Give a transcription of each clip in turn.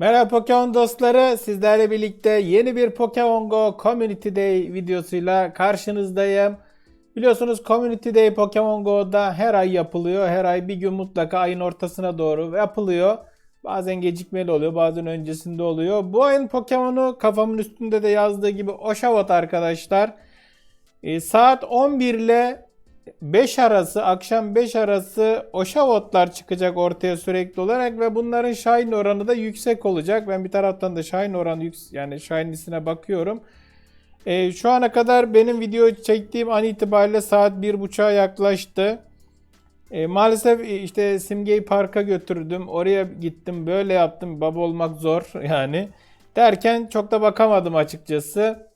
Merhaba Pokemon dostları. Sizlerle birlikte yeni bir Pokemon Go Community Day videosuyla karşınızdayım. Biliyorsunuz Community Day Pokemon Go'da her ay yapılıyor. Her ay bir gün mutlaka ayın ortasına doğru yapılıyor. Bazen gecikmeli oluyor, bazen öncesinde oluyor. Bu ayın Pokemon'u kafamın üstünde de yazdığı gibi Oshawott arkadaşlar. E, saat 11 ile 5 arası, akşam 5 arası Oshawotlar çıkacak ortaya sürekli olarak ve bunların Shine oranı da yüksek olacak. Ben bir taraftan da Shine oranı yani Shine'lisine bakıyorum. E, şu ana kadar benim video çektiğim an itibariyle saat 1.30'a yaklaştı. E, maalesef e, işte Simge'yi parka götürdüm. Oraya gittim. Böyle yaptım. Baba olmak zor yani. Derken çok da bakamadım açıkçası.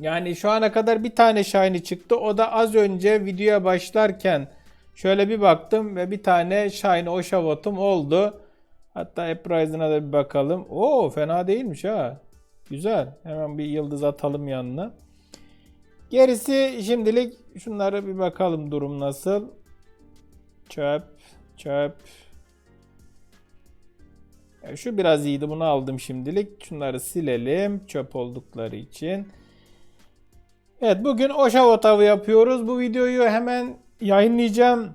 Yani şu ana kadar bir tane Shiny çıktı. O da az önce videoya başlarken şöyle bir baktım ve bir tane Shiny Oshawot'um oldu. Hatta Uprise'ına da bir bakalım. Oo fena değilmiş ha. Güzel. Hemen bir yıldız atalım yanına. Gerisi şimdilik şunlara bir bakalım durum nasıl. Çöp, çöp. Ya şu biraz iyiydi bunu aldım şimdilik. Şunları silelim çöp oldukları için. Evet bugün Oshawott avı yapıyoruz. Bu videoyu hemen yayınlayacağım.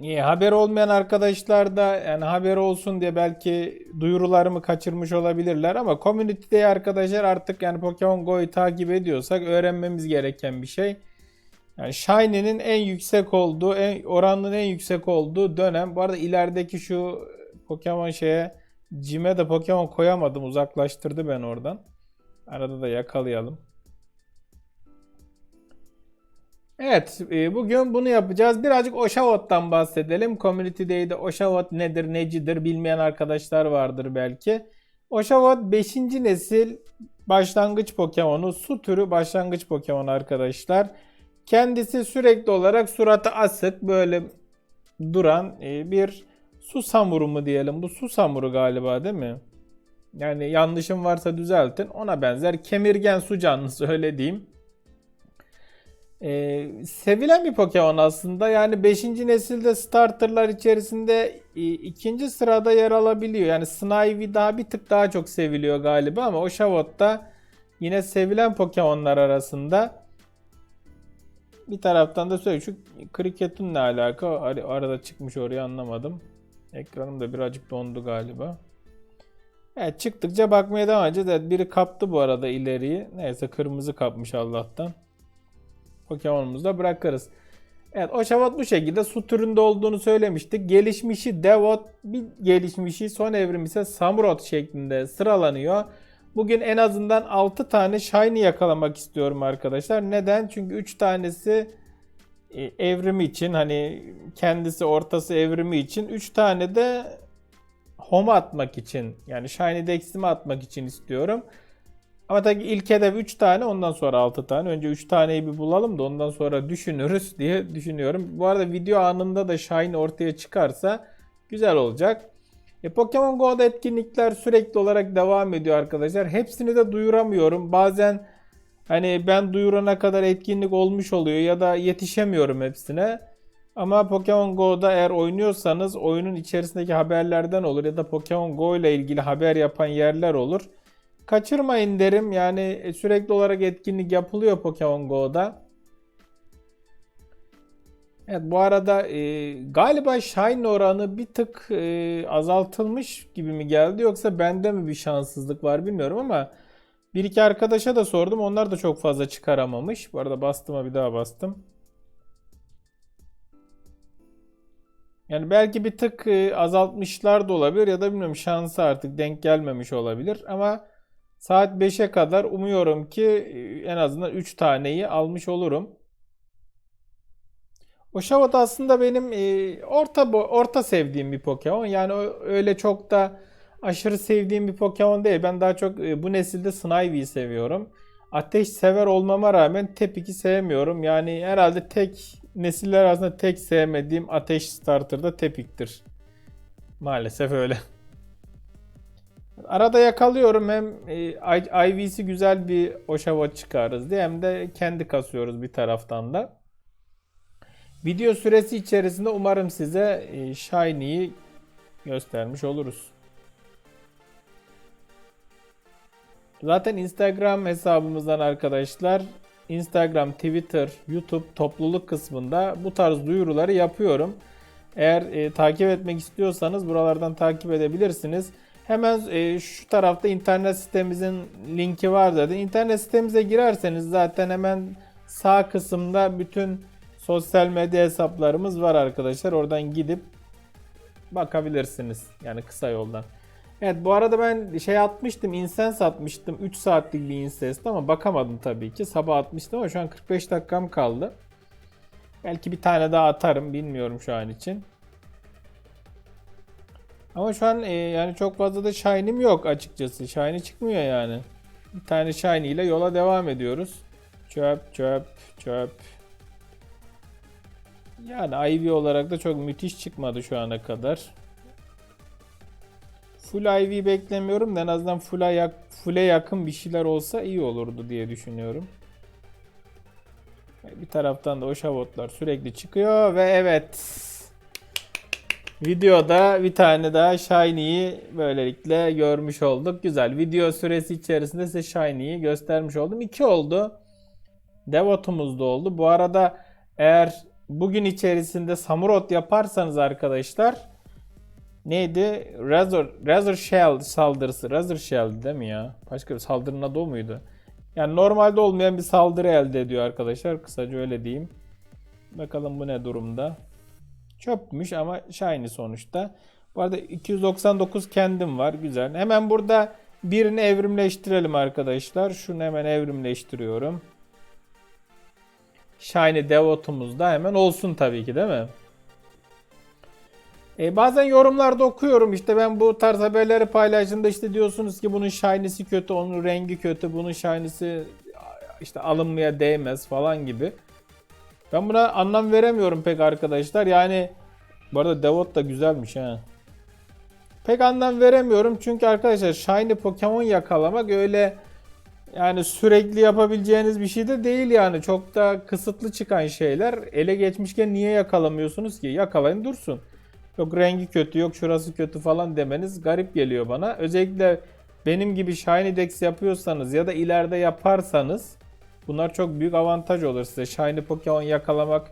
İyi, haber olmayan arkadaşlar da yani haber olsun diye belki duyurularımı kaçırmış olabilirler ama community'de arkadaşlar artık yani Pokemon Go'yu takip ediyorsak öğrenmemiz gereken bir şey. Yani Shiny'nin en yüksek olduğu, en, oranının en yüksek olduğu dönem. Bu arada ilerideki şu Pokemon şeye Cime de Pokemon koyamadım. Uzaklaştırdı ben oradan. Arada da yakalayalım. Evet, e, bugün bunu yapacağız. Birazcık Oshawot'tan bahsedelim. Community Day'de Oshawott nedir, necidir bilmeyen arkadaşlar vardır belki. Oshawott 5. nesil başlangıç Pokemon'u, su türü başlangıç Pokemon arkadaşlar. Kendisi sürekli olarak suratı asık, böyle duran e, bir su samuru mu diyelim. Bu su samuru galiba değil mi? Yani yanlışım varsa düzeltin. Ona benzer kemirgen su canlısı öyle diyeyim. Ee, sevilen bir Pokemon aslında. Yani 5. nesilde starterlar içerisinde e, ikinci sırada yer alabiliyor. Yani Snivy daha bir tık daha çok seviliyor galiba ama Oshawott da yine sevilen Pokemon'lar arasında. Bir taraftan da söyleyeyim şu Cricket'un ne alaka? Ar- Arada çıkmış oraya anlamadım. Ekranım da birazcık dondu galiba. Evet çıktıkça bakmaya devam edeceğiz. Evet, biri kaptı bu arada ileriyi. Neyse kırmızı kapmış Allah'tan. Pokemon'umuzu da bırakırız. Evet Oshawott bu şekilde su türünde olduğunu söylemiştik. Gelişmişi Devot, bir gelişmişi son evrim ise Samurott şeklinde sıralanıyor. Bugün en azından 6 tane Shiny yakalamak istiyorum arkadaşlar. Neden? Çünkü 3 tanesi e, evrimi için hani kendisi ortası evrimi için 3 tane de home atmak için yani Shiny Dex'imi atmak için istiyorum. Ama tabii ilk hedef 3 tane ondan sonra 6 tane. Önce 3 taneyi bir bulalım da ondan sonra düşünürüz diye düşünüyorum. Bu arada video anında da Shine ortaya çıkarsa güzel olacak. E, Pokemon Go'da etkinlikler sürekli olarak devam ediyor arkadaşlar. Hepsini de duyuramıyorum. Bazen hani ben duyurana kadar etkinlik olmuş oluyor ya da yetişemiyorum hepsine. Ama Pokemon Go'da eğer oynuyorsanız oyunun içerisindeki haberlerden olur ya da Pokemon Go ile ilgili haber yapan yerler olur. Kaçırmayın derim. Yani sürekli olarak etkinlik yapılıyor Pokemon Go'da. Evet bu arada e, galiba Shine oranı bir tık e, azaltılmış gibi mi geldi yoksa bende mi bir şanssızlık var bilmiyorum ama bir iki arkadaşa da sordum. Onlar da çok fazla çıkaramamış. Bu arada bastıma bir daha bastım. Yani belki bir tık e, azaltmışlar da olabilir ya da bilmiyorum şansı artık denk gelmemiş olabilir ama Saat 5'e kadar umuyorum ki e, en azından 3 taneyi almış olurum. Oshawott aslında benim e, orta orta sevdiğim bir Pokemon. Yani öyle çok da aşırı sevdiğim bir Pokemon değil. Ben daha çok e, bu nesilde Snivy'yi seviyorum. Ateş sever olmama rağmen Tepik'i sevmiyorum. Yani herhalde tek nesiller arasında tek sevmediğim ateş starter'da Tepik'tir. Maalesef öyle. Arada yakalıyorum hem e, IV'si güzel bir Oshawott çıkarız diye hem de kendi kasıyoruz bir taraftan da. Video süresi içerisinde umarım size e, Shiny'yi göstermiş oluruz. Zaten Instagram hesabımızdan arkadaşlar Instagram, Twitter, YouTube topluluk kısmında bu tarz duyuruları yapıyorum. Eğer e, takip etmek istiyorsanız buralardan takip edebilirsiniz. Hemen e, şu tarafta internet sitemizin linki var zaten. İnternet sitemize girerseniz zaten hemen sağ kısımda bütün sosyal medya hesaplarımız var arkadaşlar. Oradan gidip bakabilirsiniz. Yani kısa yoldan. Evet bu arada ben şey atmıştım. Incense atmıştım. 3 saatlik bir Incense ama bakamadım tabii ki. Sabah atmıştım ama şu an 45 dakikam kaldı. Belki bir tane daha atarım. Bilmiyorum şu an için. Ama şu an e, yani çok fazla da shine'im yok açıkçası. Shiny çıkmıyor yani. Bir tane shiny ile yola devam ediyoruz. Çöp çöp çöp. Yani IV olarak da çok müthiş çıkmadı şu ana kadar. Full IV beklemiyorum da en azından full'a yak, full'e yakın bir şeyler olsa iyi olurdu diye düşünüyorum. Bir taraftan da o şavotlar sürekli çıkıyor ve evet. Videoda bir tane daha Shiny'yi böylelikle görmüş olduk. Güzel. Video süresi içerisinde size Shiny'yi göstermiş oldum. 2 oldu. Devotumuz da oldu. Bu arada eğer bugün içerisinde Samurot yaparsanız arkadaşlar neydi? Razor, Razor Shell saldırısı. Razor Shell değil mi ya? Başka bir saldırının adı o muydu? Yani normalde olmayan bir saldırı elde ediyor arkadaşlar. Kısaca öyle diyeyim. Bakalım bu ne durumda. Çöpmüş ama shiny sonuçta. Bu arada 299 kendim var. Güzel. Hemen burada birini evrimleştirelim arkadaşlar. Şunu hemen evrimleştiriyorum. Shiny Devotumuz da hemen olsun tabii ki değil mi? E, bazen yorumlarda okuyorum işte ben bu tarz haberleri paylaştığımda işte diyorsunuz ki bunun shiny'si kötü, onun rengi kötü, bunun shiny'si işte alınmaya değmez falan gibi. Ben buna anlam veremiyorum pek arkadaşlar. Yani bu arada Devot da güzelmiş ha. Pek anlam veremiyorum çünkü arkadaşlar Shiny Pokemon yakalamak öyle yani sürekli yapabileceğiniz bir şey de değil yani. Çok da kısıtlı çıkan şeyler. Ele geçmişken niye yakalamıyorsunuz ki? Yakalayın dursun. Yok rengi kötü, yok şurası kötü falan demeniz garip geliyor bana. Özellikle benim gibi Shiny Dex yapıyorsanız ya da ileride yaparsanız bunlar çok büyük avantaj olur size. Shiny Pokemon yakalamak,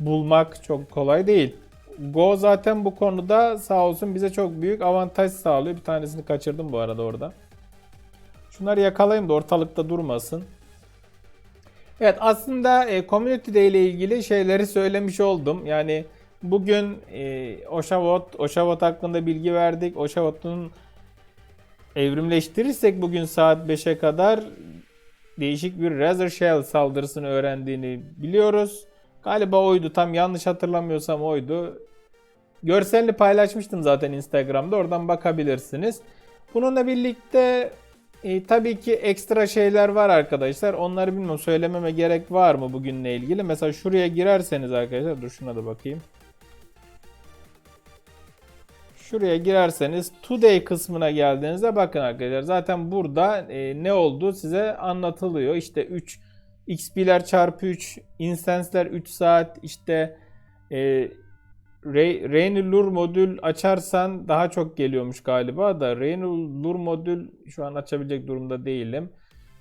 bulmak çok kolay değil. Go zaten bu konuda sağ olsun bize çok büyük avantaj sağlıyor. Bir tanesini kaçırdım bu arada orada. Şunları yakalayayım da ortalıkta durmasın. Evet aslında e, Community Day ile ilgili şeyleri söylemiş oldum. Yani bugün e, Oshawott, Oshawott hakkında bilgi verdik. Oshawott'un evrimleştirirsek bugün saat 5'e kadar değişik bir Razor Shell saldırısını öğrendiğini biliyoruz. Galiba oydu. Tam yanlış hatırlamıyorsam oydu. Görselini paylaşmıştım zaten Instagram'da. Oradan bakabilirsiniz. Bununla birlikte e, tabii ki ekstra şeyler var arkadaşlar. Onları bilmiyorum söylememe gerek var mı bugünle ilgili. Mesela şuraya girerseniz arkadaşlar dur şuna da bakayım. Şuraya girerseniz Today kısmına geldiğinizde bakın arkadaşlar. Zaten burada e, ne oldu size anlatılıyor. İşte 3 XP'ler çarpı 3, Incense'ler 3 saat, işte e, Rainy Lure modül açarsan daha çok geliyormuş galiba da Rainy Lure modül şu an açabilecek durumda değilim.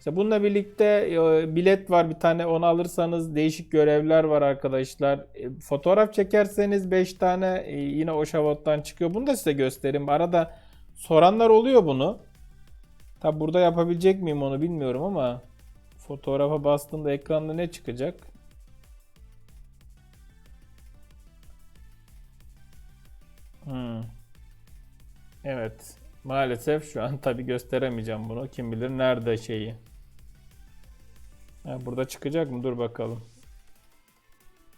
İşte bununla birlikte e, bilet var bir tane onu alırsanız değişik görevler var arkadaşlar. E, fotoğraf çekerseniz 5 tane e, yine o şavottan çıkıyor. Bunu da size göstereyim. Arada soranlar oluyor bunu. Tabi burada yapabilecek miyim onu bilmiyorum ama fotoğrafa bastığımda ekranda ne çıkacak? Hmm. Evet. Maalesef şu an tabi gösteremeyeceğim bunu. Kim bilir nerede şeyi. Ha, burada çıkacak mı? Dur bakalım.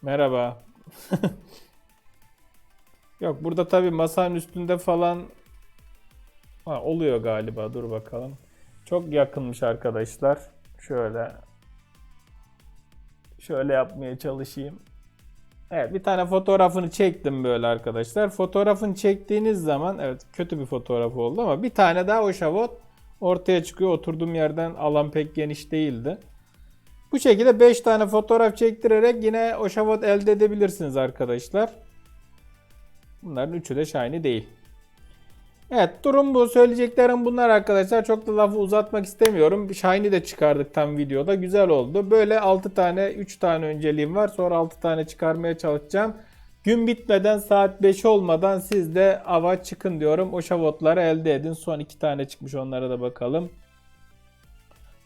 Merhaba. Yok burada tabi masanın üstünde falan ha, oluyor galiba. Dur bakalım. Çok yakınmış arkadaşlar. Şöyle şöyle yapmaya çalışayım. Evet bir tane fotoğrafını çektim böyle arkadaşlar. Fotoğrafını çektiğiniz zaman evet kötü bir fotoğraf oldu ama bir tane daha o şavot ortaya çıkıyor. Oturduğum yerden alan pek geniş değildi. Bu şekilde 5 tane fotoğraf çektirerek yine o şavot elde edebilirsiniz arkadaşlar. Bunların üçü de shiny değil. Evet durum bu. Söyleyeceklerim bunlar arkadaşlar. Çok da lafı uzatmak istemiyorum. Shiny de çıkardık tam videoda. Güzel oldu. Böyle 6 tane 3 tane önceliğim var. Sonra 6 tane çıkarmaya çalışacağım. Gün bitmeden saat 5 olmadan siz de ava çıkın diyorum. O şavotları elde edin. Son 2 tane çıkmış onlara da bakalım.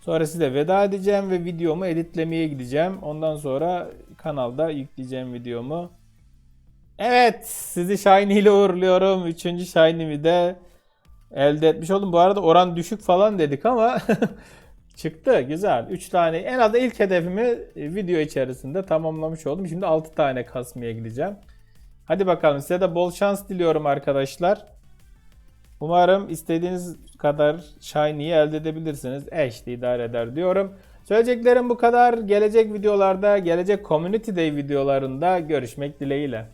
Sonra size veda edeceğim ve videomu editlemeye gideceğim. Ondan sonra kanalda yükleyeceğim videomu. Evet, sizi Shiny ile uğurluyorum. Üçüncü Shiny'mi de elde etmiş oldum. Bu arada oran düşük falan dedik ama çıktı. Güzel. 3 tane. En az ilk hedefimi video içerisinde tamamlamış oldum. Şimdi 6 tane kasmaya gideceğim. Hadi bakalım size de bol şans diliyorum arkadaşlar. Umarım istediğiniz kadar Shiny'yi elde edebilirsiniz. Eş de idare eder diyorum. Söyleyeceklerim bu kadar. Gelecek videolarda, gelecek Community Day videolarında görüşmek dileğiyle.